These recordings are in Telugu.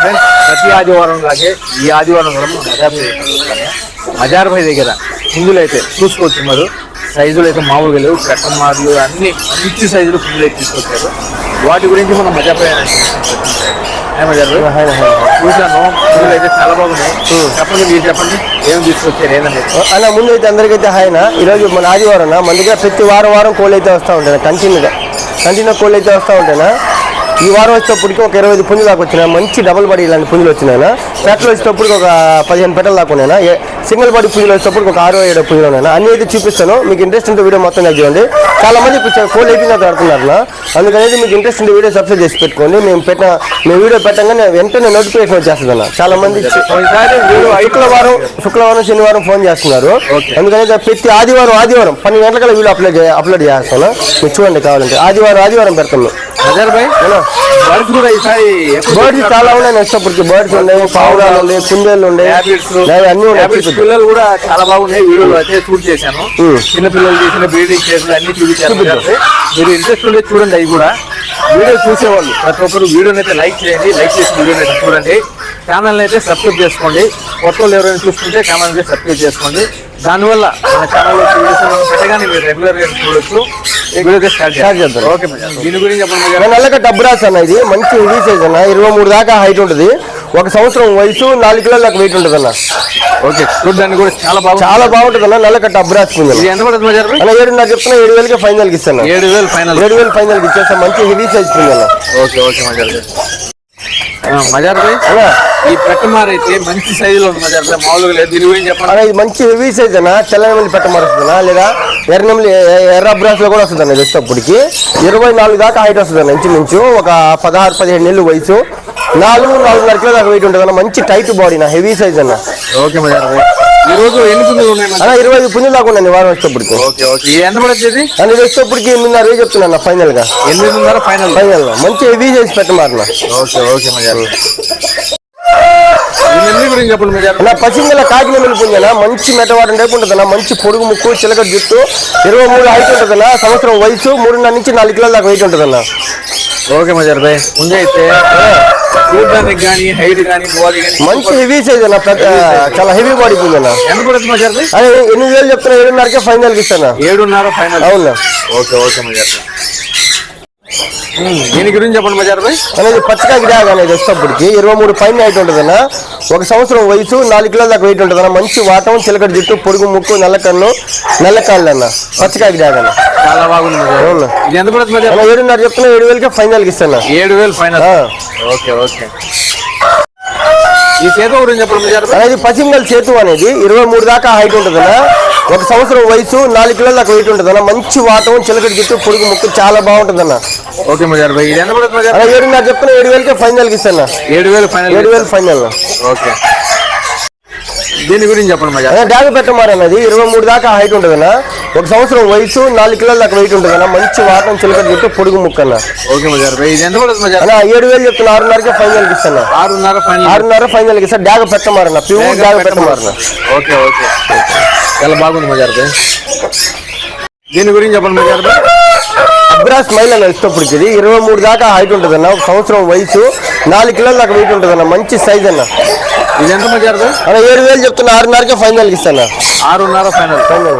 ఫ్రెండ్స్ ప్రతి ఆదివారం లాగే ఈ ఆదివారం కూడా మనం మజార్ భాయ్ దగ్గరికి వచ్చాము. మజార్ భాయ్ దగ్గర పుంజులు అయితే చూసుకోవచ్చు మరి సైజులు అయితే మామూలుగా లేవు. కట్టమార్లు అన్ని మంచి సైజులు పుంజులు అయితే తీసుకొచ్చారు. వాటి గురించి మనం మజార్ భాయ్ అనే ఏ మజార్? భాయ్? చూశాను. పుంజులు అయితే చాలా బాగున్నాయి. చెప్పండి మీరు చెప్పండి. ఏం తీసుకొచ్చారు? అన్న ముందు అయితే అందరికైతే హాయన ఈరోజు మన ఆదివారం మన దగ్గర ప్రతి వారం వారం కోళ్ళు అయితే వస్తూ ఉంటాయి కంటిన్యూగా. కంటిన్యూ కోళ్ళు అయితే వస్తూ ఉంటాయినా ఈ వారం వచ్చేటప్పటికి ఒక ఇరవై ఐదు పుంజులు దాకా వచ్చినాయి మంచి డబుల్ బడి ఇలాంటి పుంజులు వచ్చినాయినా? పెట్టలు వచ్చేటప్పటికి ఒక పదిహేను పెట్టలు దాకా ఉన్నాయినా? సింగిల్ బడి పుంజులు వచ్చేటప్పటికి ఒక ఆరు ఏడు పుంజులు ఉన్నాయినా? అన్ని అయితే చూపిస్తాను. మీకు ఇంట్రెస్ట్ ఉంటే వీడియో మొత్తం నాకు చూడండి. చాలా మంది కోళ్ళు అయిపోయినా ఆడుతున్నారు అందుకనేది మీకు ఇంట్రెస్ట్ ఉంటే వీడియో సబ్స్క్రైబ్ చేసి పెట్టుకోండి. మేము పెట్టిన మేము వీడియో పెట్టగానే వెంటనే నోటిఫికేషన్ వచ్చేస్తుంది అన్న చాలా మంది శుక్రవారం శుక్రవారం శనివారం ఫోన్ చేస్తున్నారు. అందుకని ప్రతి ఆదివారం ఆదివారం పన్నెండు గంటల వీడియో అప్లోడ్ అప్లోడ్ చేస్తాను మీరు చూడండి కావాలంటే. ఆదివారం ఆదివారం పెడతాను. మజార్ భాయ్ అవునా? బర్డ్స్ కూడా ఈసారి బర్డ్స్ చాలా ఉన్నాయి నెక్స్ట్ బర్డ్స్ ఉన్నాయి పావురాలు ఉన్నాయి. కుందేళ్ళు ఉన్నాయి. అన్ని ఉన్నాయి. పిల్లలు కూడా చాలా బాగున్నాయి. వీడియోలో అయితే షూట్ చేశాను. చిన్న పిల్లలు చేసిన బ్రీడింగ్ కేసులు అన్ని కాబట్టి మీరు ఇంట్రెస్ట్ ఉంటే చూడండి అవి కూడా. వీడియో చూసేవాళ్ళు. ప్రతి ఒక్కరు వీడియోని అయితే లైక్ చేయండి లైక్ చేసి వీడియోని అయితే చూడండి. ఛానల్ అయితే సబ్స్క్రైబ్ చేసుకోండి. కొత్త వాళ్ళు ఎవరైనా చూస్తుంటే ఛానల్ అయితే సబ్స్క్రైబ్ చేసుకోండి. దానివల్ల మన ఛానల్లో వీడియోస్ పెట్టగానే మీరు రెగ్యులర్గా చూడొచ్చు. వీడియో స్టార్ట్ చేద్దాం. ఓకే మేడం దీని గురించి చెప్పండి. నా మేడం. నల్లక డబ్బురాస్ అన్న ఇది. మంచి హెవీ సైజ్ అన్న. ఇరవై మూడు దాకా హైట్ ఉంటుంది. ఒక సంవత్సరం వయసు నాలుగు కిలోల దాకా వెయిట్ ఉంటుంది అన్న ఓకే చూడడానికి కూడా చాలా బాగుంది. చాలా బాగుంటుంది అన్న నల్లక డబ్బురాస్ పుంజు ఇది ఎంత పడుతుంది మజార్ భాయ్? అన్న ఏడు నాకు చెప్తున్నా ఏడు వేలకి ఫైనల్కి ఇస్తాను. ఏడు వేలు ఫైనల్. ఏడు వేలు ఫైనల్కి ఇచ్చేస్తాను మంచి హెవీ సైజ్ పుంజు అన్న ఓకే ఓకే మజార్ మజార్ ఈ పెట్టమార్ అయితే మంచి సైజులో ఉంది మజార్ భాయ్ మామూలుగా లేదు దీని గురించి చెప్పండి. అన్న ఇది మంచి హెవీ సైజ్ అన్న. తెల్లనెమలి పెట్టమరుస్తుందా లేదా ఎర్రనెమలి ఎర్ర బ్రాస్లో కూడా వస్తుంది అన్న వచ్చేటప్పటికి ఇరవై నాలుగు దాకా హైట్ వస్తుంది అన్న ఇంచుమించు ఒక పదహారు పదిహేడు నెలలు వయసు. నాలుగు నాలుగున్నర కిలో దాకా వెయిట్ ఉంటుంది అన్న మంచి టైట్ బాడీ నా హెవీ సైజ్ అన్న. ఓకే ఈ రోజు ఎన్ని పుంజులు ఉన్నాయి? అన్న ఇరవై ఐదు పుంజులు దాకా ఉన్నాయి వారం వచ్చేటప్పటికి. Okay okay. అన్న ఇది వచ్చేటప్పటికి ఎనిమిదిన్నర వేలు చెప్తున్నా ఫైనల్గా ఎనిమిదిన్నర ఫైనల్. ఫైనల్ మంచి హెవీ సైజ్ పెట్టమారిన ఓకే ఓకే మజార్. నా పసింగల కాకిన పుంజన మంచి మెటవాటం టైపు ఉంటుందన్న మంచి పొడుగు ముక్కు చిలక జుట్టు ఇరవై మూడు హైట్ ఉంటుందన్న సంవత్సరం వయసు మూడున్నర నుంచి నాలుగు కిలోల దాకా వెయిట్ ఉంటుందన్న ఓకే మజార్ భాయ్. ముందు అయితే చూడడానికి కానీ హైట్ కానీ బాడీ కానీ మంచి హెవీ సైజ్ అన్న పెద్ద చాలా హెవీ బాడీ పుంజన ఎంత పడుతుంది మజార్ భాయ్? అదే ఎనిమిది వేలు చెప్తున్నా? ఏడున్నరకే ఫైనల్ ఇస్తాను? ఏడున్నర ఫైనల్ అవునా? ఓకే ఓకే మజార్ దీని గురించి చెప్పండి మజార్ భాయ్ అనేది పచ్చకాకి డ్యాగ్ అనేది వచ్చేటప్పటికి ఇరవై మూడు పైన హైట్ ఉంటుందన్న. ఒక సంవత్సరం వయసు నాలుగు కిలోల దాకా వెయిట్ ఉంటుందన్న. మంచి వాటం చిలకడ జుట్టు పొడుగు ముక్కు నల్ల కన్ను నల్ల కాళ్ళు అన్న పచ్చకాకి డ్యాగ్ అన్న. చాలా బాగుంది ఇది ఎంత పడుతుంది ఏడున్నర చెప్తున్నా ఏడు వేలకే ఫైనల్ ఇస్తాను? ఏడు వేలు ఫైనల్. Okay okay. ఈ సేత గురించి చెప్పండి మజార్ భాయ్ అనేది పశ్చిమగల్ సేతు అనేది ఇరవై మూడు దాకా హైట్ ఉంటుందన్న. ఒక సంవత్సరం వయసు నాలుగు కిలోల దాకా వెయిట్ ఉంటుందన్న. మంచి వాటం చిలకడ జుట్టు పొడుగు ముక్కు చాలా బాగుంటుందన్న. ఓకే మజార్ భాయ్ ఇది ఎంత పడుతుంది అలా ఏడున్నర చెప్తున్నా ఏడు వేలకే ఫైనల్ ఇస్తాను ఏడు వేలు ఫైనల్ ఏడు వేలు ఫైనల్. ఓకే. దీని గురించి చెప్పండి మజార్ అదే డ్యాగ్ పెట్టమారు అన్నది? ఇరవై మూడు దాకా హైట్ ఉంటుందన్న. ఒక సంవత్సరం వయసు నాలుగు కిలోల దాకా వెయిట్ ఉంటుందన్న. మంచి వాటం చిలకడ జుట్టు పొడుగు ముక్కు అన్న ఓకే మజార్ భాయ్ ఇది ఎంత పడుతుంది మజార్ అన్న ఏడు వేలు చెప్తున్నా ఆరున్నరకే ఫైనల్ ఇస్తాను ఆరున్నర ఫైనల్. ఆరున్నర ఫైనల్కి ఇస్తా డ్యాగ్ పెట్టమారన్న ప్యూర్ డ్యాగ్ పెట్టమారన్న ఓకే ఓకే. చాలా బాగుంది మజార్ భాయ్ దీని గురించి చెప్పండి మజార్ భాయ్ అబ్రాస్ మైల్ అన్న ఇష్టప్పటికి ఇది ఇరవై మూడు దాకా హైట్ ఉంటుందన్న ఒక సంవత్సరం వయసు నాలుగు కిలోల దాకా వెయిట్ ఉంటుందన్న మంచి సైజ్ అన్న. ఇది ఎంత మజార్ భాయ్ అన్న ఏడు వేలు చెప్తున్నా ఆరున్నరకే ఫైనల్కి ఇస్తాను ఆరున్నర ఫైనల్ ఫైనల్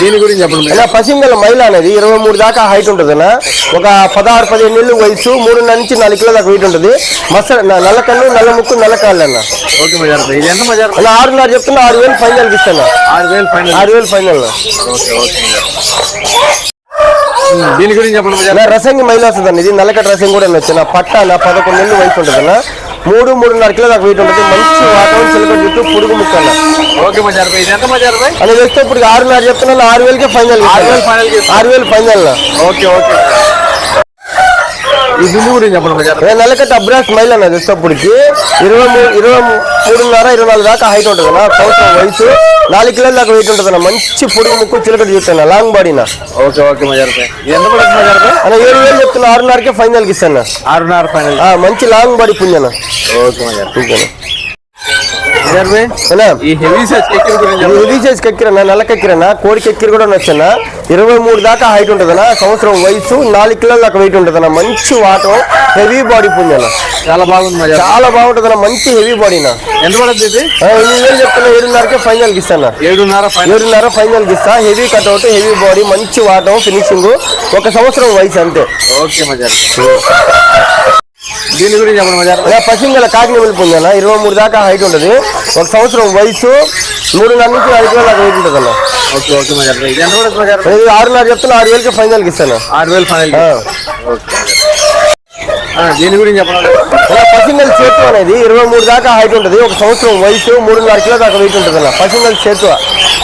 దీని గురించి చెప్పండి. పసింగల మైల్ అనేది ఇరవై మూడు దాకా హైట్ ఉంటుందన్న. ఒక పదహారు పదిహేను నెలలు వయసు మూడున్నర నుంచి నాలుగు కిలోల దాకా వెయిట్ ఉంటుంది. మస నల్ల కన్ను నల్ల ముక్కు నల్ల కాళ్ళు అన్న ఓకే భాయ్ ఇది ఎంత మజార్ భాయ్ అన్న ఆరున్నర చెప్తున్నా ఆరు వేలు ఫైనల్ ఇస్తాను. ఆరు వేలు ఫైనల్. ఆరు వేలు ఫైనల్. ఓకే ఓకే దీని గురించి చెప్పండి రసంగి మైల్ వస్తుందండి ఇది నల్లకట్ట రసం కూడా వచ్చి నా పట్ట నా పదకొండు నెలలు వయసు ఉంటుందన్న. మూడు మూడున్నర కిలో దాకా వెయిట్ ఉంటుంది. మంచి వాతావరణం చిలక జుట్టు పొడుగు ముక్క అన్న ఓకే మజార్ ఇది ఎంత మజార్ అని వేస్తే ఇప్పుడు ఆరున్నర చెప్తున్నా ఆరు వేలకే ఫైనల్ ఆరు వేలు ఫైనల్ ఆరు వేలు ఫైనల్. Okay okay. ఈ దుండు గురించి చెప్పండి భాయ్ నెలకట్ట అబ్రాస్ మైల్ అన్నది వచ్చేటప్పటికి ఇరవై మూడు ఇరవై మూడున్నర ఇరవై నాలుగు దాకా హైట్ ఉంటుంది అన్న సంవత్సరం వయసు. నాలుగు కిలోల దాకా వెయిట్ ఉంటుంది అన్న మంచి పొడుగు ముక్కు చిలకడ జుట్టు లాంగ్ బాడీనా ఓకే ఓకే మజార్ భాయ్ ఇది ఎంత పడుతుంది మజార్ భాయ్ అన్న ఏడు వేలు చెప్తున్నా ఆరున్నరకే ఫైనల్కి ఇస్తాను ఆరున్నర ఫైనల్ మంచి లాంగ్ బాడీ పుంజన ఓకే మజార్ ఇంకేనా మజార్ భాయ్ అన్నా ఈ హెవీ సైజ్ కెక్కిరన్నా నల్ల కెక్కిరన్నా కోడి కెక్కిరి కూడా నచ్చన్నా ఇరవై మూడు దాకా హైట్ ఉంటుందన్నా సంవత్సరం వయసు నాలుగు కిలోల దాకా వెయిట్ ఉంటుందన్నా మంచి వాటం హెవీ బాడీ పుంజన్న చాలా బాగుంది చాలా బాగుంటుందన్నా మంచి హెవీ బాడీనా ఎంత పడుతుంది ఇది? ఎనిమిది వేలు చెప్తున్నా ఏడున్నరకే ఫైనల్కి ఇస్తాను? ఏడున్నర ఫైనల్ ఏడున్నర ఫైనల్కి ఇస్తా. హెవీ కట్అవుట్ హెవీ బాడీ మంచి వాటం ఫినిషింగ్ ఒక సంవత్సరం వయసు అంతే. ఓకే మజార్. దీని గురించి చెప్పండి పశ్చిమ కాకిని పొందాను ఇరవై మూడు దాకా హైట్ ఉంటుంది ఒక సంవత్సరం వయసు మూడున్నర నుంచి ఐదు దాకా వెయిట్ ఉంటుంది అన్న ఓకే ఓకే ఇది ఆరున్నర చెప్తున్నా ఆరు వేలకి ఫైనల్కి ఇస్తాను. ఆరు వేలు ఫైనల్ దీని గురించి చెప్పండి పసింగల్ సేతు అనేది ఇరవై మూడు దాకా హైట్ ఉంటుంది ఒక సంవత్సరం వయసు మూడున్నర కిలో దాకా వెయిట్ ఉంటుంది అన్న పసింగల్ సేతు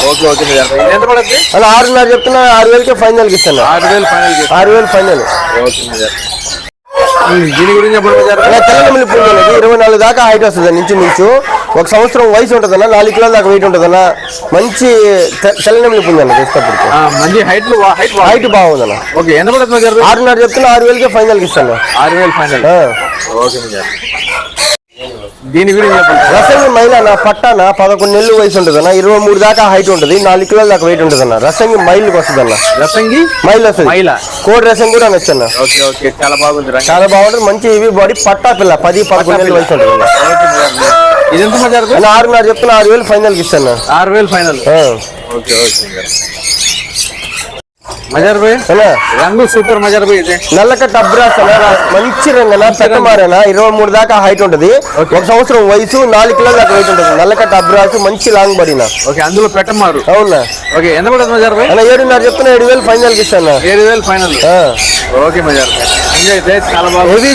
ఓకే ఓకే ఎంత పడుతుంది? అలా ఆరున్నర చెప్తున్నా ఆరు వేలకి ఫైనల్కి ఇస్తాను. ఆరు వేలు ఫైనల్ ఆరు వేలు ఫైనల్ ఓకే దీని గురించి పుంజ అనేది ఇరవై నాలుగు దాకా హైట్ వస్తుంది నుంచి మించు ఒక సంవత్సరం వయసు ఉంటుందన్న నాలుగు కిలోల దాకా వెయిట్ ఉంటుందన్న మంచి తె- తెల్లనమిలి పుంజ అన్న చూసేటప్పటికి ఆ, మంచి హైట్ హైట్ హైట్ బాగుందన్న. ఓకే ఎంత పడుతుంది ఆరున్నర చెప్తున్నా ఆరు వేలకి ఫైనల్కి ఇస్తాను. ఆరు వేలు ఫైనల్. ఓకే దీని గురించి చెప్పండి. రసంగి మైల్ అన్న పట్టాన? పదకొండు నెలలు వయసు ఉంటుందన్న. ఇరవై మూడు దాకా హైట్ ఉంటుంది. నాలుగు కిలోల దాకా వెయిట్ ఉంటుందన్న. రసంగి మైల్కి వస్తుందన్న. రసంగి మైల్ వస్తుంది. మైల? కోడి రసం కూడా నచ్చన్న. Okay okay. చాలా బాగుంది చాలా బాగుంటుంది. మంచి హెవీ బాడీ పట్టా పిల్ల. పది పదకొండు నెలల వయసు ఉంటుంది ఓకే మజార్ ఇది ఎంత మజార్ నేను ఆరున్నర చెప్తున్నా ఆరు వేలు ఫైనల్కి ఇస్తాను. ఆరు వేలు ఫైనల్ ఆ. Okay okay. మజార్ భాయ్ రంగు సూపర్ మజార్ భాయ్ ఇది. నల్లకట్ట అబ్రాస్ అన్న మంచి రంగన పెట్టమారేనా ఇరవై మూడు దాకా హైట్ ఉంటుంది. ఒక సంవత్సరం వయసు నాలుగు కిలోల దాకా వెయిట్ ఉంటుంది. నల్లకట్ట అబ్రాస్ మంచి లాంగ్ బడినా ఓకే అందులో పెట్టమారు. అవునా? ఓకే ఎంత పడుతుంది మజార్ భాయ్ అన్న ఏడున్నర చెప్తున్నా ఏడు వేలు ఫైనల్కి ఇస్తాను? ఏడు వేలు ఫైనల్. ఓకే మజార్ అయితే చాలా బాగుంది హెవీ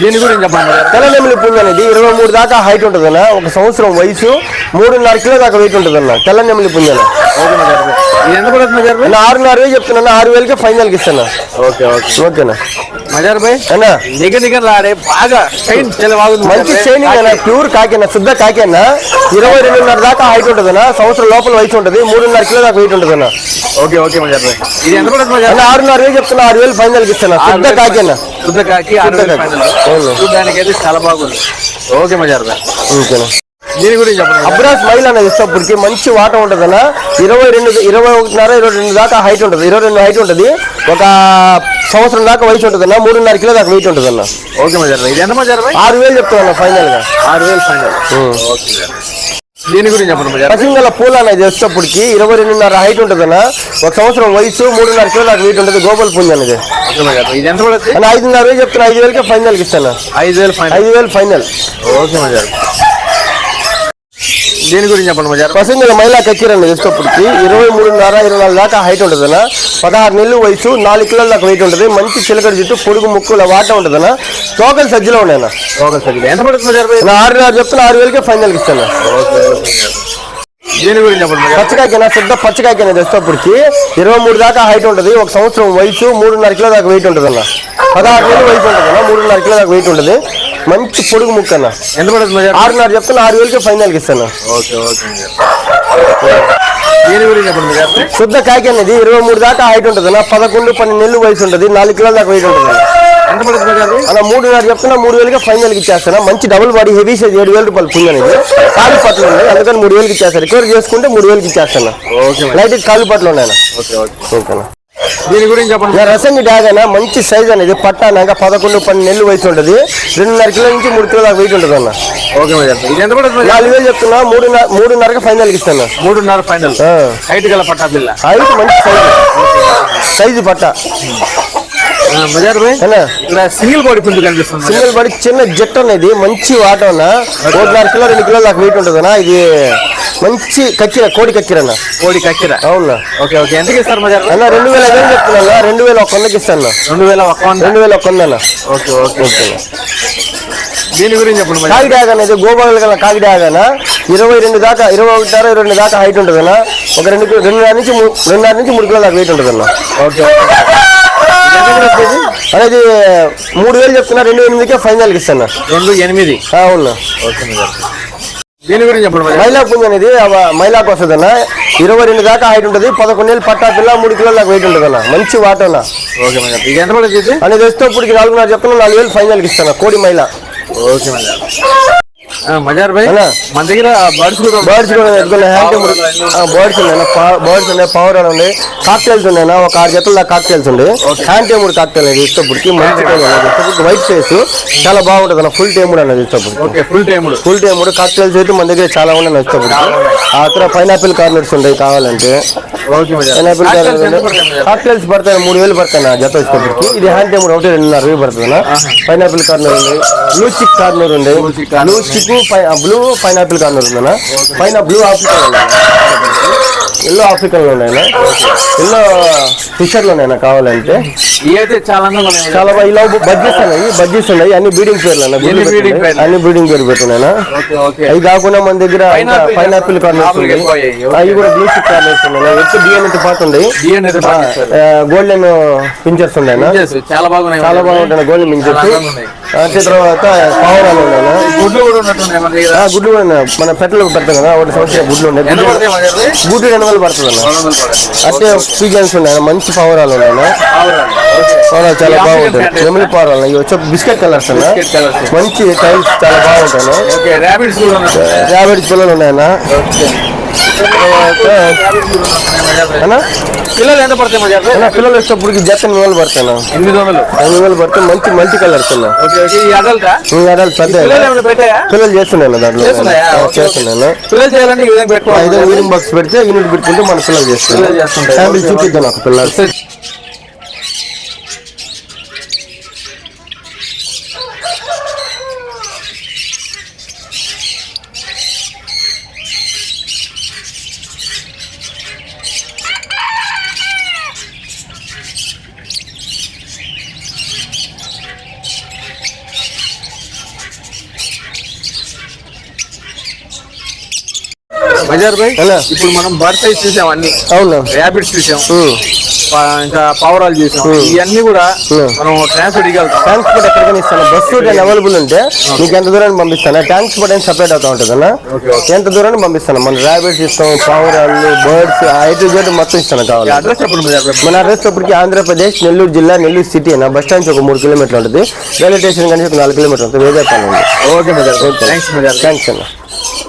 దీని గురించి చెప్పండి తెల్లనెమిలి పుంజు అనేది ఇరవై మూడు దాకా హైట్ ఉంటుందన్న. ఒక సంవత్సరం వయసు మూడున్నర కిలో దాకా వెయిట్ ఉంటుందన్న. తెల్లనెమిలి పుంజన. ఓకే మజార్ భాయ్ ఇది ఎంత పడుతుంది మజార్ భాయ్? అన్న ఆరున్నర వేలు చెప్తున్నా ఆరు వేలకి ఫైనల్కి ఇస్తాను. Okay okay. ఓకేనా? మజార్ భాయ్ అన్న. నిగ నిగలాడే బాగా షైన్ మంచి. షైనింగ్ అన్న ప్యూర్ కాకిన శుద్ధ కాకిన ఇరవై రెండున్నర దాకా హైట్ ఉంటుందన్న సంవత్సరం లోపల వయసు ఉంటుంది మూడున్నర కిలో దాకా వెయిట్ ఉంటుందన్న. ఓకే ఓకే మజార్ భాయ్. ఇది ఎంత పడుతుంది మజార్ అన్న ఆరున్నర వేలు చెప్తున్నా ఆరు వేలు ఫైనల్కి ఇస్తాను శుద్ధ కాకిన శుద్ధ కాకి ఆరు శుద్ధ వేలు కాకి. ఫైనల్. అవును. చూడడానికి అయితే చాలా బాగుంది. ఓకే మజార్ భాయ్. ఓకేనా? దీని గురించి చెప్పండి. మజార్. అబ్రాస్ మైల్ అనేది ఇష్టప్పటికి మంచి వాట ఉంటుందన్న. ఇరవై రెండు ఇరవై ఒకటిన్నర ఇరవై రెండు దాకా హైట్ ఉంటుంది. ఇరవై రెండు హైట్ ఉంటుంది. ఒక సంవత్సరం దాకా వయసు ఉంటుందన్న. మూడున్నర కిలో దాకా వెయిట్ ఉంటుందన్న. ఓకే మజార్ ఇది ఎంత మజార్ ఆరు వేలు చెప్తాను ఫైనల్గా. ఆరు వేలు ఫైనల్ ఓకే. దీని గురించి చెప్పండి మజార్ భాయ్. పశ్చిమ పూల అనేది వచ్చేటప్పటికి ఇరవై రెండున్నర హైట్ ఉంటుందన్న. ఒక సంవత్సరం వయసు మూడున్నర కిలో దాకా వెయిట్ ఉంటుంది. గోపాల్ పుంజ అనేది. ఇది ఎంత ఐదున్నర వేలు చెప్తున్నా. ఐదు వేలకే ఫైనల్కి ఇస్తాను. ఐదు వేలు ఫైనల్ ఐదు వేలు ఫైనల్ ఓకే భాయ్. దీని గురించి చెప్పండి. పసంజల మహిళా కచ్చిరండి వచ్చేటప్పటికి ఇరవై మూడున్నర ఇరవై నాలుగు దాకా హైట్ ఉంటుందన్న. పదహారు నెలలు వయసు నాలుగు కిలోల దాకా వెయిట్ ఉంటుంది. మంచి చిలకడ జుట్టు పొడుగు ముక్కుల వాట ఉంటుందన్న. టోకన్ సజ్జలో ఉన్నాయన్న. సార్ ఇది ఎంత పడుతుంది మజార్ భాయ్? నా ఆరున్నర చెప్తున్నా ఆరు వేలకే ఫైనల్కి ఇస్తాను. దీని గురించి. పచ్చకాయకైనా? శుద్ధ పచ్చకాయకైనా వచ్చేటప్పటికి ఇరవై మూడు దాకా హైట్ ఉంటుంది. ఒక సంవత్సరం వయసు మూడున్నర కిలో దాకా వెయిట్ ఉంటుందన్న. పదహారు నెలలు వయసు ఉంటుందన్న మూడున్నర కిలో దాకా వెయిట్ ఉంటుంది. మంచి పొడుగు ముక్క అన్న ఎంత పడుతుంది? ఆరున్నర చెప్తున్నా ఆరు వేలకే ఫైనల్కి ఇస్తాను. Okay okay. శుద్ధ కాకి అనేది ఇరవై మూడు దాకా హైట్ ఉంటుంది. అన్న పదకొండు పన్నెండు నెలలు వయసు ఉంటుంది. నాలుగు కిలోల దాకా వెయిట్ ఉంటుంది. ఎంత పడుతుంది మజార్ భాయ్? అలా మూడున్నర చెప్తున్నా మూడు వేలకి ఫైనల్కి ఇచ్చేస్తాను. మంచి డబుల్ బాడీ హెవీ సైజ్ ఏడు వేల రూపాయలు పుంజ అనేది. కాలు పట్లు ఉన్నాయి. అందుకని మూడు వేలకి ఇచ్చేస్తాను. రికవర్ చేసుకుంటే మూడు వేలకి ఇచ్చేస్తాను. లైట్ కాలు పట్లు ఉన్నాయి ఓకే ఓకే. ఓకేనా? దీని గురించి చెప్పండి. రసంగి డ్యాగ్ అయినా మంచి సైజ్ అనేది పట్టానాక పదకొండు పన్నెండు నెలలు వయసు ఉంటుంది రెండున్నర కిలో నుంచి మూడు కిలో దాకా వెయిట్ ఉంటుంది అన్న ఓకే. ఇది ఎంత నాలుగు వేలు చెప్తున్నా. మూడున్నర మూడున్నరకి ఫైనల్కి ఇస్తాను. మూడున్నర ఫైనల్. హైట్ గల పట్టా బిల్ల హైట్ మంచి సైజు సైజు పట్ట. ఇక్కడ సింగిల్ బాడీ పుంజు కనిపిస్తుంది. సింగిల్ బడి చిన్న జెట్ అనేది మంచి వాట అన్న. ఒకటిన్నర కిలో రెండు కిలో దాకా వెయిట్ ఉంటుంది అన్న ఇది మంచి కక్కిర కోడి కక్కిరన్న కోడి కక్కిర అవునా? Okay okay. ఎంతకి ఇస్తారు మజార్? భాయ్? అన్న రెండు వేల ఐదు చెప్తున్నా రెండు వేల ఒక వందకి ఇస్తాను రెండు వేల ఒక వంద. రెండు వేల ఒక వంద అన్న. Okay okay. దీని గురించి చెప్పండి మజార్. కాకి డ్యాగ్ అనేది గోబాగల్ గల కాకి డ్యాగ్ అన్న. ఇరవై రెండు దాకా ఇరవై ఒకటిన్నర ఇరవై రెండు దాకా హైట్ ఉంటుంది అన్న ఒక రెండు రెండున్నర నుంచి రెండున్నర నుంచి మూడు కిలో దాకా వెయిట్ ఉంటుంది అన్న ఓకే ఓకే ఇది ఎంత పడుతుంది? అనేది మూడు వేలు చెప్తున్నా రెండు ఎనిమిదికే ఫైనల్కి ఇస్తాను రెండు ఎనిమిది అవునా. దీని గురించి చెప్పండి మైలా పుంజ అనేది మైలాకు వస్తుంది అన్న ఇరవై రెండు దాకా హైట్ ఉంటుంది పదకొండు వేలు పట్టా పిల్ల మూడు కిలోల దాకా వెయిట్ ఉంటుంది అన్న మంచి వాట అన్న ఓకే భాయ్. ఇది ఎంత? అనేది వస్తే ఇప్పటికి నాలుగున్నర చెప్తున్నా నాలుగు వేలు ఫైనల్కి ఇస్తాను కోడి మైలా ఓకే. ఆ, మజార్ భాయ్. మన దగ్గర బర్డ్స్ కూడా బర్డ్స్ కూడా ఎత్తుకున్న హ్యాండ్ బర్డ్స్ ఉన్నాయి. బర్డ్స్ ఉన్నాయి. పవర్ ఉన్నాయి కాక్టైల్స్ ఉన్నాయి. ఒక ఆరు జతల దాకా కాక్టైల్స్ ఉంది హ్యాండ్ టేముడు కాక్టైల్ అనేది ఇష్టపడికి మంచి ఇష్టపడికి వైట్ ఫేస్ చాలా బాగుంటుంది అన్న ఫుల్ టేముడు అనేది ఇష్టపడికి ఫుల్ టైం ఫుల్ టైముడు కాక్టైల్స్ అయితే మన దగ్గర చాలా ఉన్నాయి ఇష్టపడికి ఆ తర్వాత పైనాపిల్ కార్నర్స్ ఉంటాయి కావాలంటే. ఎంత పడతాయి మజార్? కాక్టైల్స్ పడతాయి మూడు వేలు పడతాయి జత ఇష్టపడికి ఇది హ్యాండ్ టేముడు ఒకటి రెండున్నర వేలు పడుతుంది పైనాపిల్ కార్నర్ ఉంది. బ్లూ చిక్ కార్నర్ ఉంది. Blue cheek blue pineapple conure ఉందన్న పైన బ్లూ ఆఫ్రికన్ ఎల్లో ఆఫ్రికన్లో ఉన్నాయన ఎల్లో ఫిషర్లు ఉన్నాయన కావాలంటే. చాలా ఉన్నాయి చాలా బాగా ఇలా బడ్జెట్స్ ఉన్నాయి బడ్జెట్స్ ఉన్నాయి. అన్ని బీడింగ్ పేర్లు అన్న బీడింగ్ పేరు పెట్టున్నాయన ఓకే అవి కాకుండా మన దగ్గర పైనాపిల్ కార్నర్స్ ఉన్నాయి. అవి కూడా బ్లూ చిక్ కార్నర్స్ ఉన్నాయి. డిఎన్ఏ పాటు ఉంది. డిఎన్ఏ. గోల్డెన్ పించర్స్ ఉన్నాయన Pinches చాలా బాగున్నాయి. చాలా బాగుంటాయి గోల్డెన్ పించర్స్ ఉన్నాయి. అంటే తర్వాత పావురాలు ఉన్నాయన గుడ్లు కూడా ఉన్నట్టున్నాయి మన దగ్గర ఆ, గుడ్లు కూడా ఉన్నాయి. మన పెట్టలు పెడతాం కదా ఒకటి సంవత్సరం గుడ్లు ఉన్నాయి ఎంత గుడ్లు పడతాయి మజార్ భాయ్? గుడ్డు రెండు వందలు పడుతుంది అన్న రెండు వందలు పడతాయి. అంటే పీజన్స్ ఉన్నాయి మంచి పావురాలు ఉన్నాయి పావురాలు. ఓకే. పావురాలు చాలా ఈ African బాగుంటాయి fantasy. ఎమిలి పావురాలు ఇవి వచ్చే బిస్కెట్ కలర్స్ అన్న Biscuit colours. మంచి టైల్స్ చాలా బాగుంటాయి ఓకే ర్యాబిట్స్ కూడా ఉన్నట్టున్నాయి. యాభై పిల్లలు ఉన్నాయన్న ఓకే. తర్వాత ర్యాబిట్స్ కూడా ఉన్నట్టున్నాయి మజార్ భాయ్. అన్న పిల్లలు ఎంత పడతాయి మజార్ భాయ్? అన్న పిల్లలు వచ్చేప్పటికి జత ఎనిమిది వేలు పడతాయి ఎనిమిది వందలు ఎనిమిది వేలు పడితే మంచి మల్టీ కలర్స్ ఉన్నాయి ఓకే ఓకే ఈ అడల్టా అడాలు పెద్ద పిల్లలు చేస్తున్నాయి దాంట్లో. చేస్తున్నాను పిల్లలు చేయాలంటే ఈ విధంగా పెట్టుకోవాలి. ఐదో యూనిట్ బాక్స్ పెడితే యూనిట్ పెట్టుకుంటే మన పిల్లలు చేస్తుంటారు. ఫ్యామిలీ చూపిద్దాం నాకు పిల్లలు. భాయ్ ఎలా? ఇప్పుడు మనం సైజ్ చూసాం అన్ని. అవును? ర్యాబిట్స్ చూసాం. ఇంకా పావురాలు చూసాం. ఇవన్నీ కూడా. మనం ట్రాన్స్ఫర్ ఇవ్వగలుగుతాం. ట్రాన్స్పోర్ట్ ఎక్కడికైనా ఇస్తాను. బస్సు అవైలబుల్ ఉంటే నీకు ఎంత దూరాన్ని పంపిస్తాను? ట్రాన్స్పోర్ట్ అని సపరేట్ అవుతా ఉంటుంది అన్న? ఎంత దూరాన్ని పంపిస్తాను? మన ర్యాబిట్స్ ఇస్తాం పావురాళ్ళు బర్డ్స్ ఐదు జోటి మొత్తం ఇస్తాను కావాలి అడ్రస్ మన అడ్రస్ ఇప్పటికి ఆంధ్రప్రదేశ్ నెల్లూరు జిల్లా నెల్లూరు సిటీ అన్న. బస్ స్టాండ్ ఒక మూడు కిలోమీటర్లు ఉంటుంది. రైల్వే స్టేషన్ కానీ ఒక నాలుగు కిలోమీటర్లు ఉంటుంది. వేదాపాలెం ఓకే థ్యాంక్స్ అన్న.